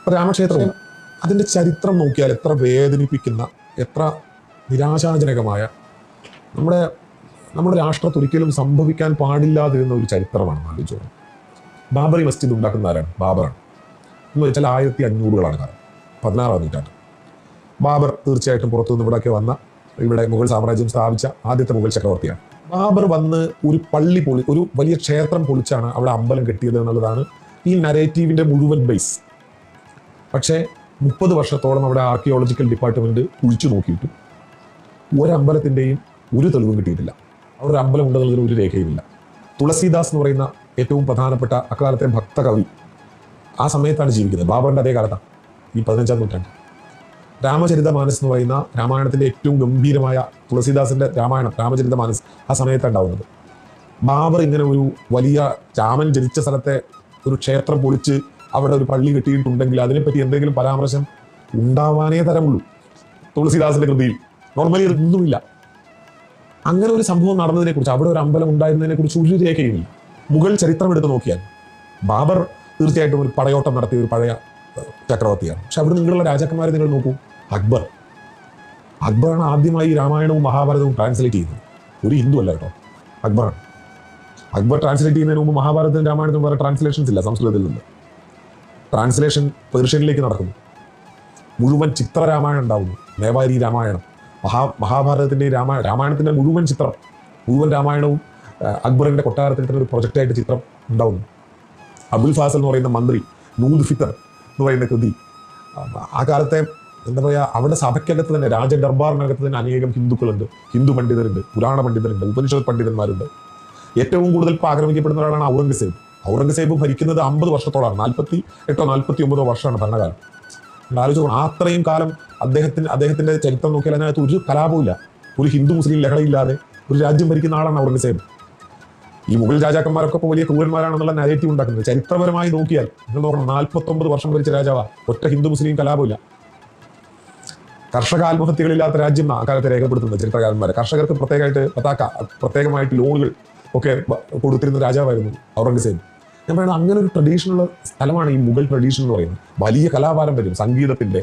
ഇപ്പൊ രാമക്ഷേത്രം അതിന്റെ ചരിത്രം നോക്കിയാൽ എത്ര വേദനിപ്പിക്കുന്ന എത്ര നിരാശാജനകമായ നമ്മുടെ നമ്മുടെ രാഷ്ട്രത്തിൽ ഒരിക്കലും സംഭവിക്കാൻ പാടില്ലാതിരുന്ന ഒരു ചരിത്രമാണ് ആലോചിച്ചു ബാബറി മസ്ജിദ് ഉണ്ടാക്കുന്ന ആരാണ്? ബാബറാണ്. എന്ന് വെച്ചാൽ ആയിരത്തി അഞ്ഞൂറുകളാണ് കാലം. പതിനാറാം നൂറ്റാണ്ട്. ബാബർ തീർച്ചയായിട്ടും പുറത്തുനിന്ന് ഇവിടെയൊക്കെ വന്ന ഇവിടെ മുഗൾ സാമ്രാജ്യം സ്ഥാപിച്ച ആദ്യത്തെ മുഗൾ ചക്രവർത്തിയാണ്. ബാബർ വന്ന് ഒരു പള്ളി പൊളി ഒരു വലിയ ക്ഷേത്രം പൊളിച്ചാണ് അവിടെ അമ്പലം കെട്ടിയത് എന്നുള്ളതാണ് ഈ നരേറ്റീവിന്റെ മുഴുവൻ ബേസ് പക്ഷേ മുപ്പത് വർഷത്തോളം അവിടെ ആർക്കിയോളജിക്കൽ ഡിപ്പാർട്ട്മെന്റ് കുഴിച്ചു നോക്കിയിട്ടും ഒരമ്പലത്തിന്റെയും ഒരു തെളിവും കിട്ടിയിട്ടില്ല. അവിടെ ഒരു അമ്പലം ഉണ്ടെന്നുള്ളതിന് ഒരു രേഖയുമില്ല. തുളസീദാസ് എന്ന് പറയുന്ന ഏറ്റവും പ്രധാനപ്പെട്ട അക്കാലത്തെ ഭക്തകവി ആ സമയത്താണ് ജീവിക്കുന്നത്. ബാബറിന്റെ അതേ കാലത്താണ് ഈ പതിനഞ്ചാം നൂറ്റാണ്ട്. രാമചരിത മാനസ് എന്ന് പറയുന്ന രാമായണത്തിന്റെ ഏറ്റവും ഗംഭീരമായ തുളസീദാസിന്റെ രാമായണം രാമചരിത മാനസ് ആ സമയത്താണ് ഉണ്ടാവുന്നത്. ബാബർ ഇങ്ങനെ ഒരു വലിയ രാമൻ ജനിച്ച സ്ഥലത്തെ ഒരു ക്ഷേത്രം പൊളിച്ച് അവിടെ ഒരു പള്ളി കെട്ടിയിട്ടുണ്ടെങ്കിൽ അതിനെപ്പറ്റി എന്തെങ്കിലും പരാമർശം ഉണ്ടാവാനേ തരമുള്ളൂ. തുളസിദാസിന്റെ കൃതിയിൽ. നോർമലി ഒന്നുമില്ല. അങ്ങനെ ഒരു സംഭവം നടന്നതിനെ കുറിച്ച് അവിടെ ഒരു അമ്പലം ഉണ്ടായിരുന്നതിനെ കുറിച്ച് ഒരു രേഖയുമില്ല. മുഗൾ ചരിത്രം എടുത്ത് നോക്കിയാൽ ബാബർ തീർച്ചയായിട്ടും ഒരു പടയോട്ടം നടത്തിയ ഒരു പഴയ ചക്രവർത്തിയാണ്. പക്ഷെ അവിടെ നിങ്ങളുള്ള രാജാക്കന്മാരെ നിങ്ങൾ നോക്കൂ. അക്ബർ. അക്ബറാണ് ആദ്യമായി രാമായണവും മഹാഭാരതവും ട്രാൻസ്ലേറ്റ് ചെയ്യുന്നത്. ഒരു ഹിന്ദു അല്ല കേട്ടോ. അക്ബറാണ്. അക്ബർ ട്രാൻസ്ലേറ്റ് ചെയ്യുന്നതിന് മുമ്പ് മഹാഭാരതത്തിനും രാമായണത്തിനും വേറെ ട്രാൻസ്ലേഷൻസ് ഇല്ല സംസ്കൃതത്തിൽ നിന്ന് ട്രാൻസ്ലേഷൻ പേർഷ്യനിലേക്ക് നടക്കുന്നു. മുഴുവൻ ചിത്രരാമായണം ഉണ്ടാവുന്നു. മേവാരി രാമായണം. മഹാ മഹാഭാരതത്തിന്റെ രാമായ രാമായണത്തിന്റെ മുഴുവൻ ചിത്രം മുഴുവൻ രാമായണവും അക്ബറിന്റെ കൊട്ടാരത്തിൽ ഒരു പ്രൊജക്റ്റായിട്ട് ചിത്രം ഉണ്ടാവുന്നു. അബുൽ ഫാസൽ എന്ന് പറയുന്ന മന്ത്രി നൂദ് ഫിത്തർ എന്ന് പറയുന്ന കൃതി ആ കാലത്തെ എന്താ പറയുക അവിടെ സഭയ്ക്കകത്ത് തന്നെ രാജ ദർബാറിനകത്ത് തന്നെ അനേകം ഹിന്ദുക്കളുണ്ട്. ഹിന്ദു പണ്ഡിതരുണ്ട് പുരാണ പണ്ഡിതരുണ്ട് ഉപനിഷത് പണ്ഡിതന്മാരുണ്ട്. ഏറ്റവും കൂടുതൽ ഇപ്പോൾ ആക്രമിക്കപ്പെടുന്ന ഒരാളാണ് ഔറംഗസേബ്. ഔറംഗസേബ് ഭരിക്കുന്നത് അമ്പത് വർഷത്തോളാണ് നാൽപ്പത്തി എട്ടോ നാൽപ്പത്തി ഒമ്പതോ വർഷമാണ് ഭരണകാലം. ആലോചിച്ചു അത്രയും കാലം അദ്ദേഹത്തിന് അദ്ദേഹത്തിന്റെ ചരിത്രം നോക്കിയാൽ അതിനകത്ത് ഒരു കലാപമില്ല ഒരു ഹിന്ദു മുസ്ലിം ലഹളയില്ലാതെ ഒരു രാജ്യം ഭരിക്കുന്ന ആളാണ് ഔറംഗസേബ്. ഈ മുഗൾ രാജാക്കന്മാരൊക്കെ ഇപ്പോൾ വലിയ ക്രൂരന്മാരാണെന്നുള്ള നാരേറ്റീവ് ഉണ്ടാക്കുന്നത്. ചരിത്രപരമായി നോക്കിയാൽ നിങ്ങൾ നോക്കണം. നാൽപ്പത്തൊമ്പത് വർഷം ഭരിച്ച രാജാവാ. ഒറ്റ ഹിന്ദു മുസ്ലിം കലാപമില്ല കർഷക ആത്മഹത്യകളില്ലാത്ത രാജ്യം അക്കാലത്ത് രേഖപ്പെടുത്തുന്നത് ചരിത്രകാരന്മാരെ. കർഷകർക്ക് പ്രത്യേകമായിട്ട് പതാക്ക പ്രത്യേകമായിട്ട് ലോണുകൾ ഒക്കെ കൊടുത്തിരുന്ന രാജാവായിരുന്നു ഔറംഗസേബ്. ഞാൻ പറയുന്നത് അങ്ങനെ ഒരു ട്രഡീഷണൽ സ്ഥലമാണ് ഈ മുഗൾ ട്രഡീഷൻ എന്ന് പറയുന്നത്. വലിയ കലാപാരമ്പര്യം സംഗീതത്തിന്റെ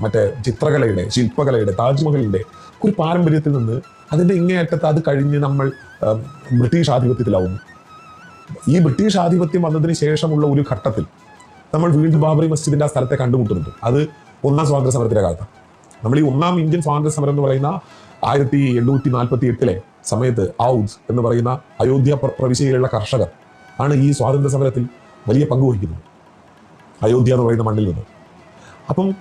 മറ്റേ ചിത്രകലയുടെ ശില്പകലയുടെ താജ്മഹലിന്റെ ഒരു പാരമ്പര്യത്തിൽ നിന്ന് അതിന്റെ ഇങ്ങേയറ്റത്ത് അത് കഴിഞ്ഞ് നമ്മൾ ബ്രിട്ടീഷ് ആധിപത്യത്തിലാവും. ഈ ബ്രിട്ടീഷ് ആധിപത്യം വന്നതിന് ശേഷമുള്ള ഒരു ഘട്ടത്തിൽ നമ്മൾ വീണ്ടും ബാബറി മസ്ജിദിന്റെ ആ സ്ഥലത്തെ കണ്ടുമുട്ടുന്നുണ്ട്. അത് ഒന്നാം സ്വാതന്ത്ര്യ സമരത്തിന്റെ കാലത്താണ്. നമ്മൾ ഈ ഒന്നാം ഇന്ത്യൻ സ്വാതന്ത്ര്യ സമരം എന്ന് പറയുന്ന ആയിരത്തി എണ്ണൂറ്റി നാൽപ്പത്തി എട്ടിലെ സമയത്ത് ഔദ് എന്ന് പറയുന്ന അയോധ്യ പ്ര- പ്രവിശ്യയിലുള്ള കർഷകർ ആണ് ഈ സ്വാതന്ത്ര്യ സമരത്തിൽ വലിയ പങ്ക് വഹിക്കുന്നത്. അയോധ്യ എന്ന് പറയുന്ന മണ്ണിൽ നിന്ന്. അപ്പം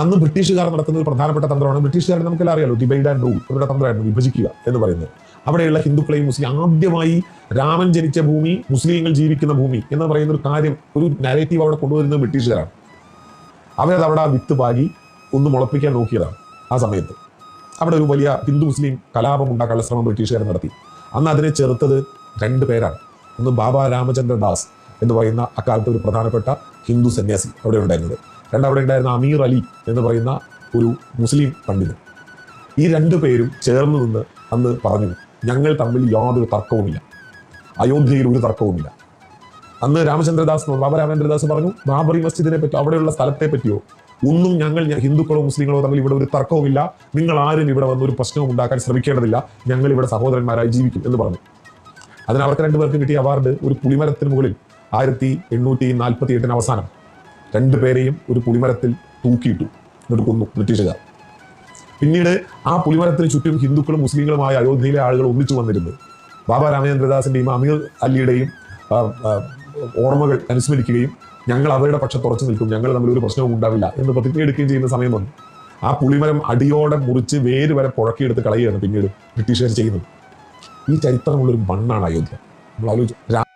അന്ന് ബ്രിട്ടീഷുകാർ നടത്തുന്ന ഒരു പ്രധാനപ്പെട്ട തന്ത്രമാണ് ബ്രിട്ടീഷുകാരെ നമുക്കെല്ലാം അറിയാലോ ഡിബൈഡ് ആൻഡ് റൂൾ ഇവരുടെ തന്ത്രമായിരുന്നു വിഭജിക്കുക എന്ന് പറയുന്നത്. അവിടെയുള്ള ഹിന്ദുക്കളെയും മുസ്ലിം ആദ്യമായി രാമൻ ജനിച്ച ഭൂമി മുസ്ലിങ്ങൾ ജീവിക്കുന്ന ഭൂമി എന്ന് പറയുന്ന ഒരു കാര്യം ഒരു നാരേറ്റീവ് അവിടെ കൊണ്ടുവരുന്നത് ബ്രിട്ടീഷുകാരാണ്. അവരത് അവിടെ ആ വിത്ത് പാകി ഒന്ന് മുളപ്പിക്കാൻ നോക്കിയതാണ് ആ സമയത്ത്. അവിടെ ഒരു വലിയ ഹിന്ദു മുസ്ലിം കലാപം ഉണ്ടാക്കാനുള്ള ശ്രമം ബ്രിട്ടീഷുകാർ നടത്തി. അന്ന് അതിനെ ചെറുത്തത് രണ്ട് പേരാണ്. ഒന്ന് ബാബ രാമചന്ദ്ര ദാസ് എന്ന് പറയുന്ന അക്കാലത്ത് ഒരു പ്രധാനപ്പെട്ട ഹിന്ദു സന്യാസി അവിടെ ഉണ്ടായിരുന്നത്. രണ്ട് അവിടെ ഉണ്ടായിരുന്ന അമീർ അലി എന്ന് പറയുന്ന ഒരു മുസ്ലിം പണ്ഡിതൻ. ഈ രണ്ടു പേരും ചേർന്ന് നിന്ന് അന്ന് പറഞ്ഞു ഞങ്ങൾ തമ്മിൽ യാതൊരു തർക്കവുമില്ല. അയോധ്യയിൽ ഒരു തർക്കവുമില്ല. അന്ന് രാമചന്ദ്രദാസ് ബാബ രാമചന്ദ്രദാസ് പറഞ്ഞു ബാബറി മസ്ജിദിനെ പറ്റി അവിടെയുള്ള സ്ഥലത്തെ പറ്റിയോ ഒന്നും ഞങ്ങൾ ഹിന്ദുക്കളോ മുസ്ലിങ്ങളോ തമ്മിൽ ഇവിടെ ഒരു തർക്കവുമില്ല. നിങ്ങൾ ആരും ഇവിടെ വന്ന് ഒരു പ്രശ്നവും ഉണ്ടാക്കാൻ ശ്രമിക്കേണ്ടതില്ല. ഞങ്ങൾ ഇവിടെ സഹോദരന്മാരായി ജീവിക്കും എന്ന് പറഞ്ഞു. അതിന് അവർക്ക് രണ്ടുപേർക്കും കിട്ടിയ അവാർഡ് ഒരു പുളിമരത്തിന് മുകളിൽ ആയിരത്തി എണ്ണൂറ്റി നാൽപ്പത്തി എട്ടിന് അവസാനം രണ്ടുപേരെയും ഒരു പുളിമരത്തിൽ തൂക്കിയിട്ടു എന്നിട്ട് കൊന്നു ബ്രിട്ടീഷുകാർ. പിന്നീട് ആ പുളിമരത്തിന് ചുറ്റും ഹിന്ദുക്കളും മുസ്ലിങ്ങളുമായ അയോധ്യയിലെ ആളുകൾ ഒന്നിച്ചു വന്നിരുന്നു. ബാബ രാമചന്ദ്രദാസിന്റെയും അമീർ അലിയുടെയും ഓർമ്മകൾ അനുസ്മരിക്കുകയും ഞങ്ങൾ അവരുടെ പക്ഷം ഉറച്ചു നിൽക്കും ഞങ്ങൾ തമ്മിൽ ഒരു പ്രശ്നവും ഉണ്ടാവില്ല എന്ന് പ്രതിജ്ഞ എടുക്കുകയും ചെയ്യുന്ന സമയം വന്നു. ആ പുളിമരം അടിയോടെ മുറിച്ച് വേര് വരെ പുഴക്കിയെടുത്ത് കളയുകയാണ് പിന്നീട് ബ്രിട്ടീഷുകാർ ചെയ്യുന്നത്. ഈ ചരിത്രമുള്ളൊരു മണ്ണാണ് അയോധ്യ. നമ്മൾ ആലോചിച്ചു